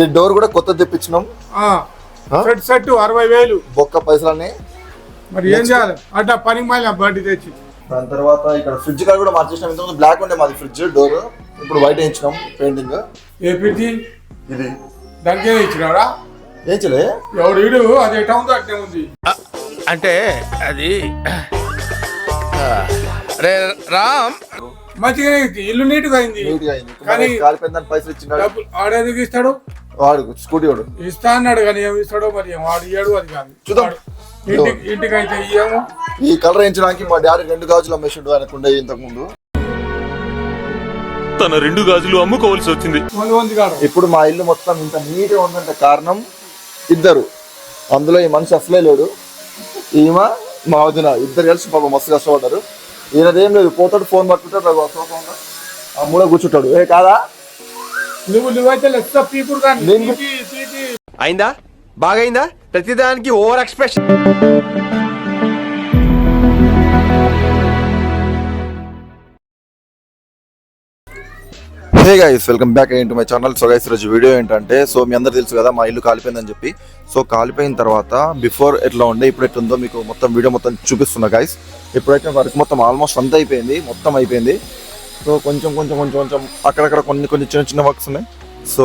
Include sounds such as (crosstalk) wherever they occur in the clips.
ఈ డోర్ కూడా కొత్త తెప్పించినాం. ఆ? సెట్ సెట్ అరవై వేలు. బొక్క పైసలన్నీ మరి ఏం చేయాలి? అట్లా పని మళ్ళీ బండి తెచ్చి. దాని తర్వాత ఇక్కడ ఫ్రిడ్జ్ కాడ కూడా మార్చేసినాం. ఇంతకుముందు బ్లాక్ ఉండే మాది ఫ్రిడ్జ్ డోర్. ఇప్పుడు వైట్ వేయించినాం పెయింటింగ్ ఏపీటీ ఇది. దానికే ఇచ్చినారా? ఏంచలే? ఎవడు ఇడు? అది ఎట్లా ఉందో అట్లే ఉంది. అంటే అది రే రామ్ మంచిగా. ఇల్లు నీట్గా అయింది. నీట్గా అయింది కానీ కాలిపోయిందని పైసలు ఇచ్చినాడు. డబ్బులు ఆడేందుకు ఇస్తాడు? వాడు స్కూటీ వాడు. ఇస్తా అన్నాడు కానీ ఏమి ఇస్తాడో మరి ఏం వాడు ఇయ్యాడు అది కాదు. చూద్దాం. ఇంటికి ఇంటికి అయితే ఇయ్యము. ఈ కలర్ వేయించడానికి మా డాడీ రెండు గాజులు అమ్మేసిండు ఆయనకు ఉండే ఇంతకు ముందు. తన రెండు గాజులు అమ్ముకోవాల్సి వచ్చింది. వంద మంది కాడు ఇప్పుడు మా ఇల్లు మొత్తం ఇంత నీట్గా ఉందంటే కారణం ఇద్దరు. అందులో ఈ మనిషి అసలే లేడు. ఈమె మా వదిన. ఇద్దరు కలిసి పాపం మస్తు కష్టపడ్డారు. ఈయనదేం లేదు పోతాడు ఫోన్ పట్టుకుంటాడు సోఫా ఆ మూల కూర్చుంటాడు. ఏ కాదా? నువ్వు నువ్వైతే లెక్క. అయిందా? బాగైందా? ప్రతిదానికి over expression hey guys welcome back అయ్యింటి my channel so guys రోజు వీడియో ఏంటంటే సో మీ అందరు తెలుసు కదా మా ఇల్లు కాలిపోయిందని చెప్పి. సో కాలిపోయిన తర్వాత బిఫోర్ ఎట్లా ఉండే ఇప్పుడు ఎట్లుందో మీకు మొత్తం వీడియో మొత్తం చూపిస్తున్నా గైస్ ఇప్పుడైతే వర్క్ మొత్తం ఆల్మోస్ట్ అంతా అయిపోయింది మొత్తం అయిపోయింది. సో కొంచెం కొంచెం కొంచెం కొంచెం అక్కడక్కడ కొన్ని కొన్ని చిన్న చిన్న వర్క్స్ ఉన్నాయి. సో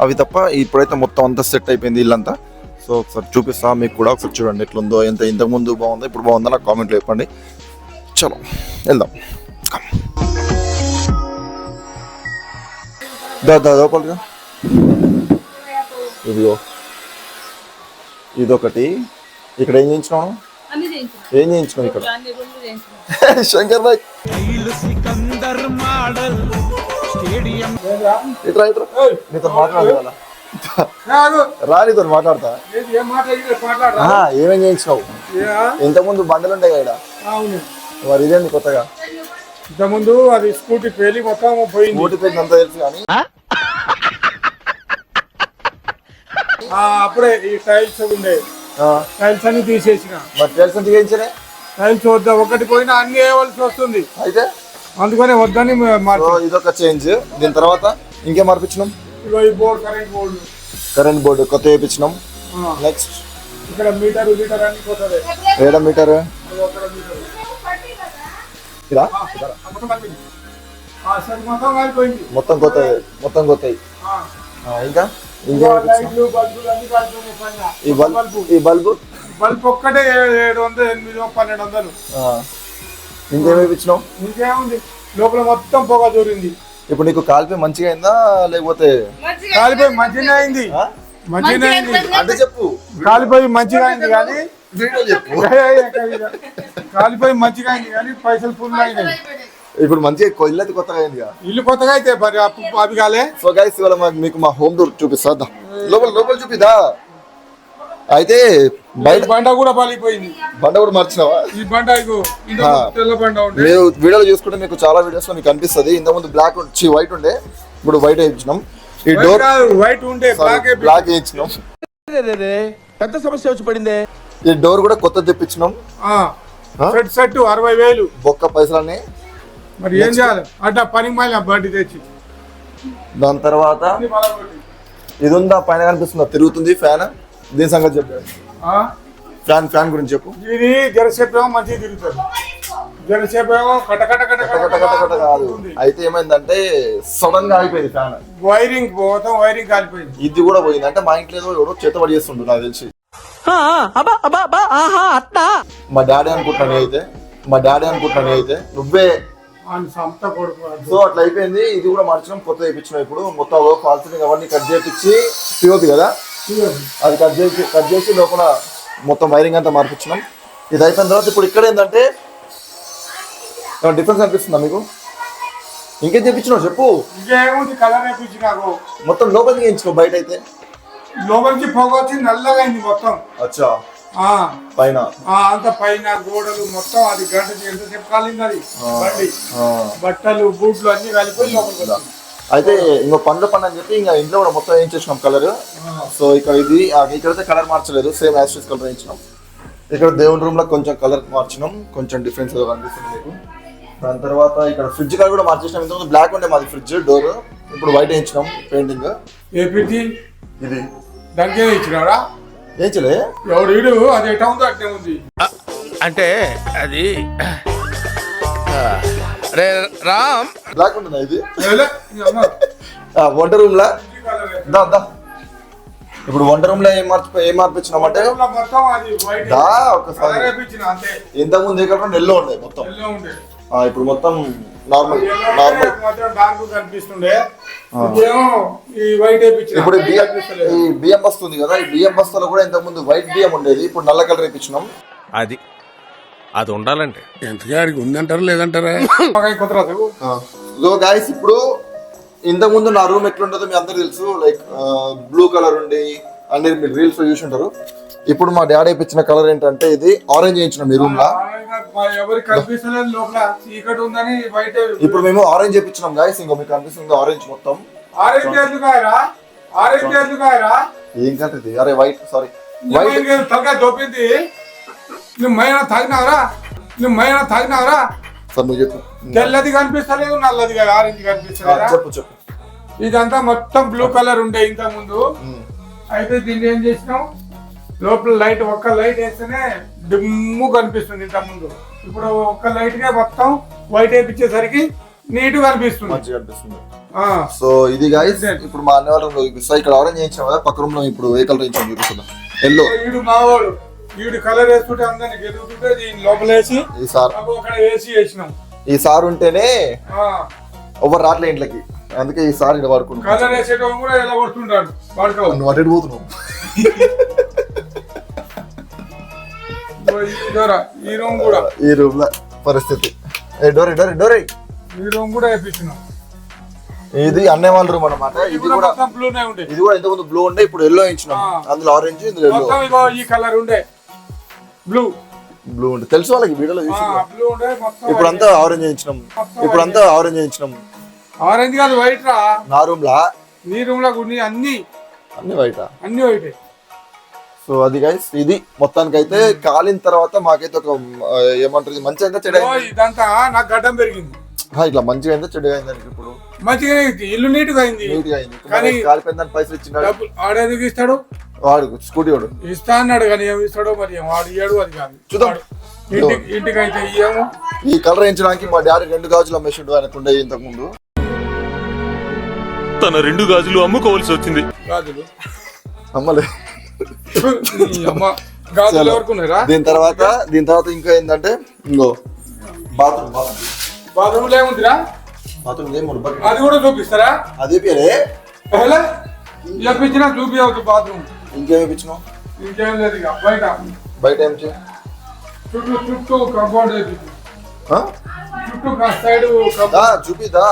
అవి తప్ప ఇప్పుడైతే మొత్తం అంతా సెట్ అయిపోయింది ఇల్లంతా. సో ఒకసారి చూపిస్తా మీకు కూడా ఒకసారి చూడండి ఎట్లుందో ఎంత ఇంతకుముందు బాగుందో ఇప్పుడు బాగుందో నాకు కామెంట్లో చెప్పండి. చలో వెళ్దాం. దా దా లోపలిగా ఇదిగో. ఇదొకటి. ఇక్కడ ఏం చేయించినావు? ఏం చేయించినావు ఇక్కడ? (laughs) శంకర్ నాయక్ ఇట్రా ఇట్రా. నీతో మాట్లాడదా కాదు. రా నీతో మాట్లాడతా. ఏది ఏం మాట్లాడి మాట్లాడరా? ఆహా, ఏమేం చేయించినావు? ఇంతకుముందు బండలు ఉంటాయి కదా అవును. మరి ఇదేంది కొత్తగా? ఇంతకుముందు అది స్కూటీ పేలి మొత్తం పోయింది. ఓటు పేరు అంతా తెలుసు కానీ. ఆ, అప్పుడే ఈ టైల్స్ ఉండే. టైల్స్ అన్ని తీసేసిన. మరి తెలుసు ఎంత చేయించలే టైల్స్ వద్ద? ఒకటి పోయినా అన్ని వేయవలసి వస్తుంది. అయితే? అందుకనే వద్దని ఇదొక చేంజ్ దీని తర్వాత ఇంకేం మార్పించినాం ఇగో ఈ board current board current board కొత్త వేయించినాం నెక్స్ట్ ఇక్కడ మీటర్ అన్ని ఏడా మీటర్ ఇలా ఆ, మొత్తం కొత్త మొత్తం. ఆ, ఇంకా? ఈ బల్బ్. ఈ బల్బు? బల్బ్ ఒక్కటే ఏడు వందలు ఎనిమిది పన్నెండు వందలు. ఇంకేముంది? లోపల మొత్తం పొగ దూరింది. ఇప్పుడు నీకు కాలిపోయి మంచిగా అయిందా లేకపోతే? కాలిపోయి మంచిగా అయింది? మంచిగా అయింది. అంటే చెప్పు. కాలిపోయి మంచిగా అయింది కానీ వీడియో చెప్పు. కాలిపోయి మంచిగా అయింది కానీ పైసలు ఫుల్ అయినాయి. ఇప్పుడు మంచిగా ఇల్లైతే కొత్తగా అయిందిగా. ఇల్లు కొత్తగా అయితే మరి అవి కాలే. సో గైస్ ఇవాళ మాకు మీకు మా హోమ్ టూర్ చూపిస్తా. లోపల లోపల చూపిదా అయితే బయట బండ కూడా పలిపోయింది బండ కూడా మార్చినావా? ఈ బండ ఇంత. తెల్ల మీరు వీడియోలో చూసుకుంటే మీకు చాలా వీడియోస్లో మీకు కనిపిస్తుంది ఇంతకుముందు బ్లాక్ వచ్చి వైట్ ఉండే. ఇప్పుడు వైట్ వేయించినాం ఈ డోర్ వైట్ ఉండే బ్లాక్ వేయించినాం పెద్ద సమస్య వచ్చి పడిందే. ఈ డోర్ కూడా కొత్త తెప్పించినాం? సెట్ సెట్ అరవై వేలు. బొక్క పైసలన్నీ మరి ఏం చేయాలి? అట్లా పని మళ్ళీ బండి తెచ్చి. దాని తర్వాత. ఇది ఉందా పైన కనిపిస్తుందా? తిరుగుతుంది ఫ్యాన్. దీని సంగతి చెప్పు. ఆ? ఫ్యాన్ ఫ్యాన్ గురించి చెప్పు. ఇది జరసేపు ఏమో మంచిగా తిరుగుతుంది. జరసేపు ఏమో కట కట కట కట కట కట కట కాదు. అయితే ఏమైందంటే సడన్గా ఆగిపోయింది ఫ్యాన్. వైరింగ్ మొత్తం వైరింగ్ కాలిపోయింది. ఇది కూడా పోయింది. అంటే మా ఇంట్లో ఎవడో చేత పడి చేస్తుండు నాకు తెలిసి. మా డాడీ అనుకుంటాను అయితే మా డాడీ అనుకుంటాను అయితే నువ్వే సో అట్లా అయిపోయింది. ఇది కూడా మార్చడం కొత్త వేయించినాం ఇప్పుడు. మొత్తం ఫాల్స్ అవన్నీ కట్ చేపించి పిఓపి కదా? అది కట్ చేసి కట్ చేసి లోపల మొత్తం వైరింగ్ అంతా మార్పించినాం ఇది అయిపోయిన తర్వాత ఇప్పుడు ఇక్కడ ఏంటంటే డిఫరెన్స్ అనిపిస్తుందా మీకు? ఇంకేం తెప్పించినావు చెప్పు. కలర్ నాకు మొత్తం లోపలికి బయట అయితే లోపలికి పొగ వచ్చి నల్లగా అయింది మొత్తం. అచ్చా. పైన. అంత పైన గోడలు మొత్తం అది గంట ఎంతసేపు కాలింది అది? బండి. బట్టలు బూట్లు అన్ని కలిపోయి లోపలికి. అయితే ఇంకో పండ్ల పండు అని చెప్పి ఇంకా ఇంట్లో కూడా మొత్తం వేయించేసినాం కలర్? సో ఇక్కడ ఇది ఆ, ఇక్కడైతే కలర్ మార్చలేదు సేమ్ యాస్టిస్ కలర్ వేయించినాం. ఇక్కడ దేవుని రూమ్లో కొంచెం కలర్ మార్చినాం కొంచెం డిఫరెన్స్ కనిపిస్తుంది మీకు. దాని తర్వాత ఇక్కడ ఫ్రిడ్జ్ కాడ కూడా మార్చేసినాం. ఇంతకుముందు బ్లాక్ ఉండే మాది ఫ్రిడ్జ్ డోర్ ఇప్పుడు వైట్ వేయించినాం పెయింటింగ్ ఏపీటీ ఇది. దానికి ఇచ్చినారా ఏం చెలే ఎవడు ఇడు అది ఎట్లా ఉందో అట్లే ఉంది. అంటే అది రే రామ్. బ్లాక్ ఉంటుందా ఇది ఏలే, ఈ అమ్మ. ఆ, వంట రూమ్ లా. దా దా. ఇప్పుడు వంట రూమ్లో ఏం మార్చి ఏం మార్పించినామంటే దా ఒకసారి. కలర్ వేపించిన అంతే. ఇంత ముందు ఇక్కడ ఎల్లో ఉండే మొత్తం. ఎల్లో ఉండే. ఆ, ఇప్పుడు మొత్తం నార్మల్ నార్మల్. డార్క్ కనిపిస్తుండే. ఇప్పుడు ఈ బియ్యం. ఈ బియ్యం బస్తు ఉంది కదా ఈ బియ్యం బస్తాలో కూడా ఇంత ముందు వైట్ బియ్యం ఉండేది ఇప్పుడు నల్ల కలర్ వేపించినాం. అది. అది ఉండాలంటే. ఎంతగాడికి ఉందంటారా లేదంటారా? సో గాయస్ ఇప్పుడు ఇంత ముందు నా రూమ్ ఎట్లుంటుందో మీ అందరు తెలుసు లైక్ బ్లూ కలర్ ఉండి అన్ని మీరు రీల్స్లో చూసి ఉంటారు. ఇప్పుడు మా డాడీ ఇప్పించిన కలర్ ఏంటంటే ఇది ఆరెంజ్ వేయించిన మీ రూమ్ లా. ఇప్పుడు మేము ఆరెంజ్ వేయించినాం గాయస్ ఇంకో మీకు కనిపిస్తుంది ఆరెంజ్ మొత్తం. ఏం ఇది? అరే వైట్ సారీ వైట్ నువ్వు మైన నువ్వు మైన తాగినావరా? సార్ నువ్వు చెప్పు. తెల్లది కనిపిస్తలేదు నల్లది ఆరెంజ్ కనిపిస్తలేదా? చెప్పు చెప్పు. ఇదంతా మొత్తం బ్లూ కలర్ ఉండే ఇంత ముందు అయితే దీన్ని ఏం చేసినాం? లోపల లైట్ ఒక్క లైట్ వేస్తేనే డిమ్ము కనిపిస్తుంది ఇంత ముందు. ఇప్పుడు ఒక్క లైట్గా మొత్తం వైట్ వేపించేసరికి నీట్ కనిపిస్తుంది. మంచిగా అనిపిస్తుంది ఆ, సో ఇది గాయస్ ఇప్పుడు మా అన్న వాళ్ళ రూమ్లో చూపిస్తా ఇక్కడ ఆరెంజ్ వేయించాం కదా పక్క రూమ్లో ఇప్పుడు ఏ కలర్ వేయించాం చూపిస్తున్నా ఎల్లో వీడు మావాడు. వీడు కలర్ వేసుకుంటే అందరిని గెలుగుతుంటే దీని లోపల వేసి ఈ సార్. అక్కడ వేసి వేసినాం ఈ సార్ ఉంటేనే ఎవరు రావట్లే ఇంట్లోకి. అందుకే ఈ సార్ ఇక్కడ వాడుకుంటున్నాం కలర్ వేసేటప్పుడు కూడా ఎలా కొడుతుంటాడు? వాడుకో నువ్వు అటు పోతున్నావు? (laughs) ఈ రూమ్ కూడా. ఈ రూమ్లో పరిస్థితి. ఏ డోరే డోరే డోరే ఈ రూమ్ కూడా వేపించినాం ఇది అన్నయ్య వాళ్ళ రూమ్ అన్నమాట. ఇది కూడా బ్లూనే ఉండే. ఇది కూడా ఇంతకుముందు బ్లూ ఉండే ఇప్పుడు ఎల్లో ఇచ్చినాం. అందులో ఆరెంజ్ ఇందులో ఎల్లో ఈ కలర్ ఉండే. బ్లూ బ్లూ ఉండే. తెలుసు వాళ్ళకి వీడియోలో చూసి ఇప్పుడు అంతా ఆరెంజ్ వేయించినాం ఇప్పుడు అంతా ఆరెంజ్ వేయించినాం ఆరెంజ్ కాదు వైట్ రా. నా రూమ్ లా? నీ రూమ్లో అన్ని. అన్ని బయట అన్ని వైట్ సో అది గైస్ ఇది మొత్తానికి అయితే కాలిన తర్వాత మాకైతే ఒక ఏమంటారు ఇది మంచిగా అయిందా చెడు? ఇదంతా నాకు గడ్డం పెరిగింది. ఆ, ఇట్లా మంచిగా అయిందా చెడు అయిందా ఇప్పుడు. మంచిగా. ఇల్లు నీట్గా అయింది. నీట్గా అయింది కానీ మరి కాలిపోయిందని పైసలు ఇచ్చినాడు. ఆడేందుకు ఇస్తాడు? వాడు స్కూటీ వాడు. ఇస్తా అన్నాడు కానీ ఏమి ఇస్తాడో మరి వాడు ఇయ్యాడు అది కాదు. చూద్దాం. ఇంటికి అయితే ఇయ్యము. ఈ కలర్ వేయించడానికి మా డాడీ రెండు గాజులు అమ్మేసిండు ఆయనకు ఉండే ఇంతకు ముందు. తన రెండు గాజులు అమ్ముకోవాల్సి వచ్చింది. గాజులు. అమ్మలే. గాజులు ఎవరికి ఉన్నారా దీని తర్వాత దీని తర్వాత ఇంకా ఏంటంటే ఇంకో బాత్రూమ్ బాత్రూమ్. లో ఏముందిరా? బాత్రూమ్. అది కూడా చూపిస్తారా? అదే ఎలా? చెప్పించినా చూపించవచ్చు బాత్రూమ్. ఇంకేమి ఇప్పించినావు ఇంకేం లేదు ఇక బయట. బయట ఏం చేయ చుట్టూ చుట్టూ కంపౌండ్? చుట్టూ సైడ్ చూపిదా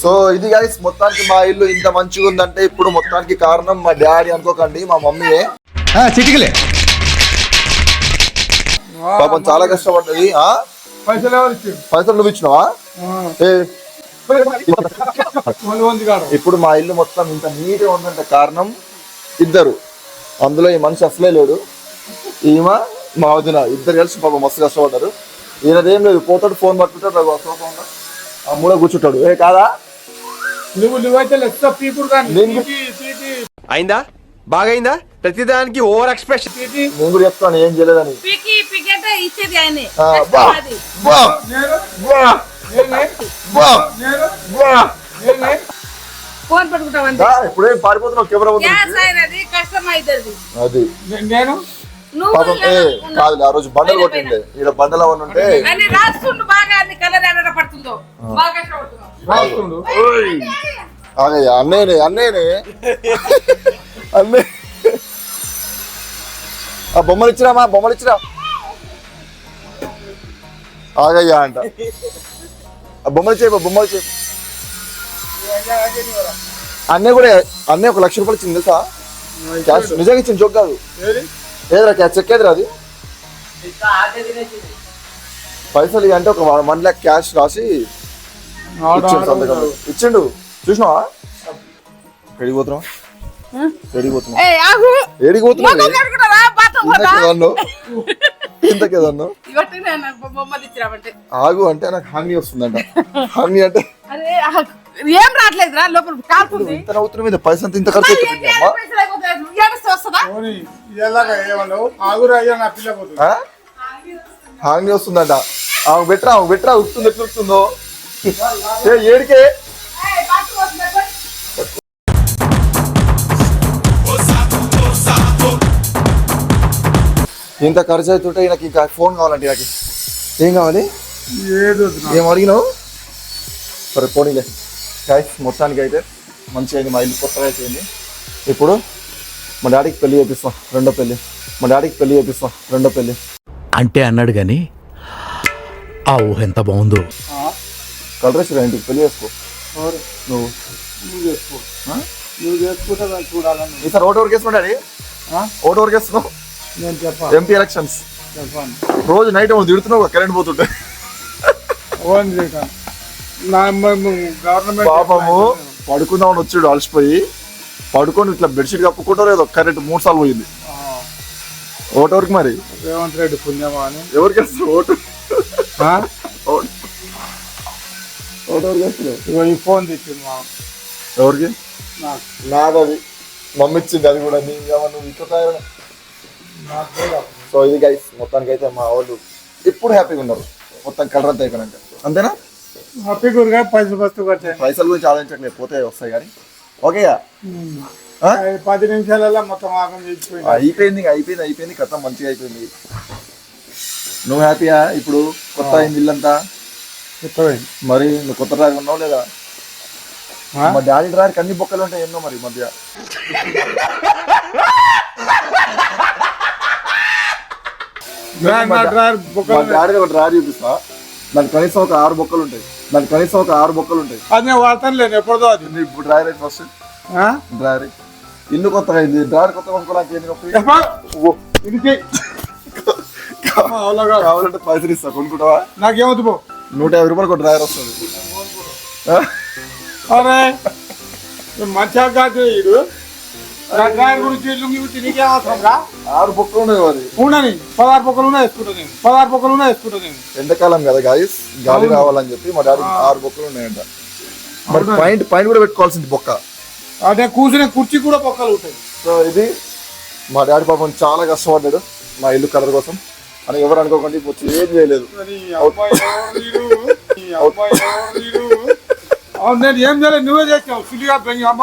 సో ఇది గైస్ మొత్తానికి మా ఇల్లు ఇంత మంచిగా ఉందంటే ఇప్పుడు మొత్తానికి కారణం మా డాడీ అనుకోకండి మా మమ్మీయే. చిటికలే. పాపం చాలా కష్టపడ్డది ఆ? పైసలు ఎవరు ఇచ్చారు? పైసలు నువ్వు ఇచ్చినావా? ఇప్పుడు మా ఇల్లు మొత్తం ఇంత నీట్గా ఉందంటే కారణం ఇద్దరు. అందులో ఈ మనిషి అసలే లేడు. ఈమె మా వదిన ఇద్దరు కలిసి పాపం మస్తు కష్టపడ్డారు. ఈయనదేం లేదు పోతాడు ఫోన్ పట్టుకుంటాడు సోఫా ఆ మూల కూర్చుంటాడు. ఏ కాదా? నువ్వు నువ్వైతే తీటి తీటి అయిందా? బాగైందా? ప్రతిదానికి ఓవర్ ఎక్స్ప్రెషన్. నేను కూడా చెప్తాను ఏం చేయలేదని. పికి పికెట్ ఇచ్చేది ఆయనే. ఆ, బా, అది. బా, నేను బా, నేనే. బా, నేను బా. నేనే. ఫోన్ పట్టుకుంటామండి దా, ఇప్పుడేం పారిపోతున్నావు? కెమెరా ముందు గ్యాస్ నుంచి? అయినది కష్టం అవుతుంది అది. నే- నేను? నువ్వు పాపం ఏ కాదు ఆ రోజు బండలు కొట్టిండే. ఈడ బండలు అవన్నీ ఉంటే అని రాస్తుండు. బాగా అన్ని కలర్ ఎక్కడ పడుతుందో బాగా కష్టపడుతున్నావు రాస్తుండు ఆగయ్య అన్నయ్యనే అన్నయ్యనే. అన్నయ్య. ఆ బొమ్మలు ఇచ్చిరామా బొమ్మలు ఇచ్చిరా. ఆగయ్యా అంట. ఆ బొమ్మలు చేయ బొమ్మలు చేయ. అన్నయ్య కూడా అన్నయ్య ఒక లక్ష రూపాయలు ఇచ్చింది తెలుసా? క్యాష్ నిజంగా ఇచ్చింది జోక్ కాదు. ఏది? ఏదిరా క్యాష్ చెక్ ఏదిరా అది? పైసలు అంటే ఒక వన్ ల్యాక్ క్యాష్ రాసి ఇచ్చిండు చూసినావా? ఎడికి పోతున్నావు? ఎడికి పోతున్నావు? ఆగు. పోతున్నావు? ఇంతకేదన్ను అంటే నాకు హామీ వస్తుందంట. హామీ అంటే ఏం రావట్లేదురా లోపల కాలుతుంది ఇంత నవ్వుతున్న మీద పైసలు అంత ఇంత ఖర్చు అవుతుంది వస్తుందా? హాంగి వస్తుందంట. ఆమె బెట్రా ఆమె బెట్రా ఉడుతుంది ఎట్లా ఏ ఏడికే. ఇంత ఖర్చు అవుతుంటే నాకు ఇంకా ఫోన్ కావాలంటే నాకు ఏం కావాలి. ఏం అడిగినావు? సరే పోనీలే. గాయస్ మొత్తానికి అయితే మంచిగా అయింది. మా ఇల్లు కొత్తగా అయిపోయింది. ఇప్పుడు మా డాడీకి పెళ్ళి చేపిస్తాం. రెండో పెళ్ళి. మా డాడీకి పెళ్ళి చేపిస్తాం. రెండో పెళ్ళి. అంటే అన్నాడు గాని ఆ ఊహ ఎంత బాగుందో. కలరేశ్వర ఇంటికి? పెళ్ళి చేసుకో? నువ్వు. నువ్వు చేసుకో. ఆ? నువ్వు చేసుకుంటే దాన్ని చూడాలని ఈసారి ఓటు వరకు ఆ? ఓటు వరకు వేస్తున్నావు నేను చెప్పాలి. MP elections. చెప్పాను రోజు నైట్ ఏమో తిడుతున్నావు కరెంట్ పోతుంటే. పాపము పడుకుందామని వచ్చాడు అలసిపోయి. పడుకొని ఇట్లా బెడ్షీట్ కప్పుకుంటో లేదో కరెంట్ మూడు సార్లు పోయింది. ఓటు వరకు మరి? రేవంత్ రెడ్డి పుణ్యమా అని. ఎవరికి ఓటు? ఓటు. ఓటు ఎవరికి వేస్తున్నావు ఇగో ఈ ఫోన్ తెచ్చింది మా ఎవరికి? నాకు నాది అది మమ్మీ ఇచ్చింది అది కూడా. నీ నువ్వు ఇట్లా తయారైన? నాకు కూడా. సో ఇది గైస్ మొత్తానికి అయితే మా వాళ్ళు ఎప్పుడు హ్యాపీగా ఉన్నారు. మొత్తం కలర్ అంతా అయిపోయినాక అంతేనా? హ్యాపీ గురిగా పైసలు బస్తు కట్టే పైసల గురించి ఆలోచించట్లేదు పోతే వస్తాయి కానీ. ఓకేగా ఆ? పది నిమిషాలలో మొత్తం ఆగం చేసిపోయింది. అయిపోయింది ఇంకా అయిపోయింది అయిపోయింది. కథ మంచిగా అయిపోయింది. నువ్వు హ్యాపీయా ఇప్పుడు? కొత్త అయింది ఇల్లంతా? చెప్పండి. మరి నువ్వు కొత్త డ్రైవర్ ఉన్నావు లేదా? మా డాడీ డ్రైవర్కి అన్ని బొక్కలు ఉంటాయి ఎన్నో మరి మధ్య. మా డాడీ ఒక డ్రైవర్ చూపిస్తా దానికి కనీసం ఒక ఆరు బొక్కలు ఉంటాయి. దానికి కనీసం ఒక ఆరు బొక్కలు ఉంటాయి. అది నేను వాడతాను లేదు ఎప్పుడుదో అది. ఇప్పుడు డ్రైవర్ అయితే ఫస్ట్. ఆ? డ్రైవర్ ఇల్లు కొత్తగా అయింది డ్రైవర్ కొత్తగా కొనుక్కోవడానికి. కావాలంటే పైసలు ఇస్తా. కొనుక్కుంటావా? నాకేమవుతు పో. నూట యాభై రూపాయలు ఒక డ్రైవర్ వస్తుంది? అరే! మంచిగా కాదు వీడు. డ్రైవర్ గురించి లుంగి గురించి నీకేం అవసరం రా? ఆరు బొక్కలు ఉన్నాయి మరి. ఉండని పదహారు పొక్కలు ఉన్నాయి వేసుకుంటా నేను. పదహారు పొక్కలు ఉన్నాయి వేసుకుంటా నేను. ఎండాకాలం కదా గాయస్ గాలి రావాలని చెప్పి మా డాడీ ఆరు బొక్కలు ఉన్నాయంట. మరి పాయింట్ పాయింట్ కూడా పెట్టుకోవాల్సింది బొక్క. అదే కూర్చునే కుర్చీ కూడా పొక్కలు ఉంటాయి. సో ఇది మా డాడీ పాపం చాలా కష్టపడ్డాడు మా ఇల్లు కలర్ కోసం. అని ఎవరు అనుకోకండి ఇప్పుడు ఏం చేయలేదు. నేను ఏం చేయలేదు నువ్వే చేసావు. సిల్లిగా పెంగి అమ్మ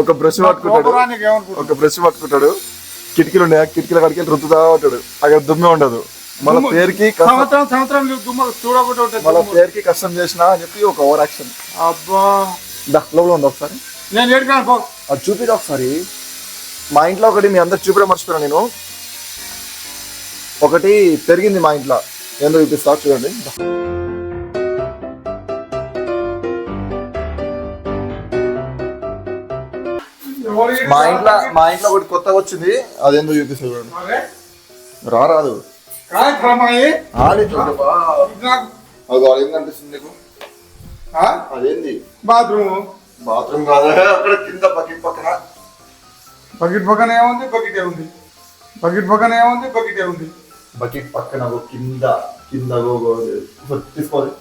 ఒక బ్రష్ పట్టుకుంటాడు? ఒక బ్రష్ పట్టుకుంటాడు. కిటికీలు ఉన్నాయా కిటికీల కాడికి రుద్దుతా ఉంటాడు. అక్కడ దుమ్మే ఉండదు. మన పేరుకి సంవత్సరం సంవత్సరం చూడకుండా మన పేరుకి కష్టం చేసినా అని చెప్పి ఒక ఓవర్ యాక్షన్. అబ్బా. దా లోపల ఉంది ఒకసారి? నేను ఏడుకాను అది చూపిదా ఒకసారి. మా ఇంట్లో ఒకటి మీ అందరు చూపించడం మర్చిపోయాను నేను. ఒకటి పెరిగింది మా ఇంట్లో. ఏందో చూపిస్తా చూడండి? మా ఇంట్లో మా ఇంట్లో ఒకటి కొత్తగా వచ్చింది. అదేందో చూపిస్తా చూడండి. రారాదు. కార్యక్రమాయి ఆడి చూడు బా. నాకు అది ఏం కనిపిస్తుంది నీకు? ఆ? అదేంది? బాత్రూమ్. బాత్రూమ్ కాదా. అక్కడ కింద పక్కన. బకెట్ పక్కన ఏముంది? బకెట్ ఉంది. బకెట్ పక్కన ఏముంది? బకెట్ ఉంది. బకెట్ పక్కన కింద కింద తీసుకోవాలి.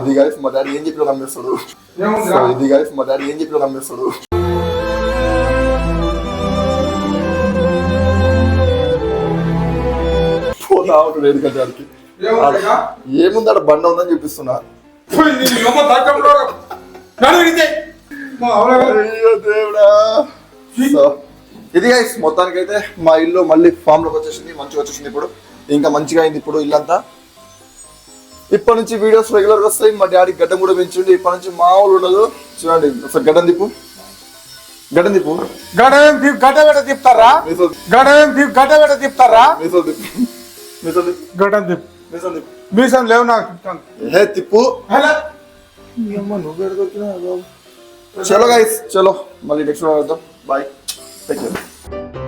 ఇది గైస్ మా డాడీ ఏం చెప్పినా సో ఇది గైస్ మా డాడీ ఏం చెప్పినా నమ్మేస్తాడు. పోతా ఉంటాడు ఎందుకంటే వాడికి ఏముందిరా? ఏముంది ఆడ బండ ఉందని చూపిస్తున్నా దేవుడా ఇది గైస్ మొత్తానికి అయితే మా ఇల్లు మళ్ళీ ఫామ్లోకి వచ్చేసింది మంచిగా వచ్చేసింది ఇప్పుడు. ఇంకా మంచిగా అయింది ఇప్పుడు ఇల్లంతా. ఇప్పటి నుంచి వీడియోస్ రెగ్యులర్గా వస్తాయి. మా డాడీ గడ్డం కూడా పెంచుండి. ఇప్పటి నుంచి మామూలు ఉండదు. చూడండి ఒకసారి గడ్డం తిప్పు. గడ్డం తిప్పు. తీ- గడ్డ గడ్డ తిప్పుతారా? మీసో గడ ఏం తీ- గడ్డ గడ్డ తిప్పుతారా? మీసో తిప్పు. మీసో తిప్పు. గడ్డం తిప్పు మీసో తిప్పు. మీసం లేవు నాకు. హే తిప్పు. హలో. चलो गाइस चलो। मल्ली नेक्स्ट वीडियो में तो बाय टेक केयर